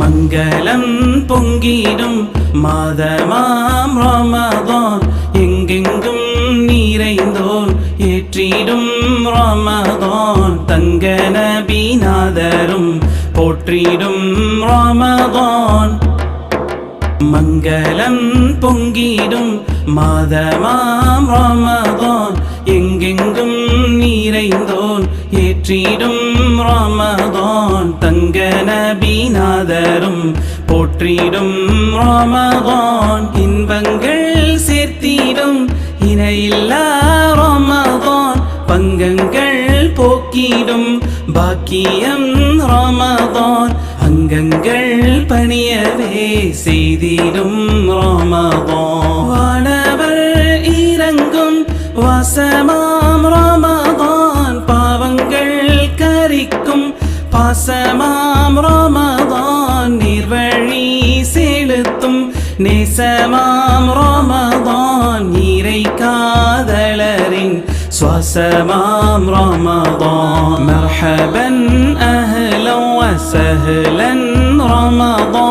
மங்களம் பொங்கிடும் மாதமாம் ராமதான். எங்கெங்கும் நிறைந்தோன் ஏற்றிடும் ராமதான். தங்க நபிநாதரும் போற்றிடும் ராமதான். மங்களம் பொங்கிடும் மாதமாம் ராமதான் எங்கெங்கும் நிறைந்தோன் ஏற்றிடும் ராமதான் தங்க நபிநாதரும் போற்றிடும் ராமதான் இன்பங்கள் சேர்த்திடும் இணையில்லா ராமதான் பங்கங்கள் போக்கிடும் பாக்கியம் ராமதான் அங்கங்கள் பணியவே செய்திடும் ராமதான் வானவர் இறங்கும் வசமாம் ராமதான் பாவங்கள் கரிக்கும் பாசமாம் ராமதான் நிர்வழி செலுத்தும் நேசமாம் ராமதான் இறை காதலரின் சுவாசமாம் ராமதான் மர்ஹபன் أهلا رمضان.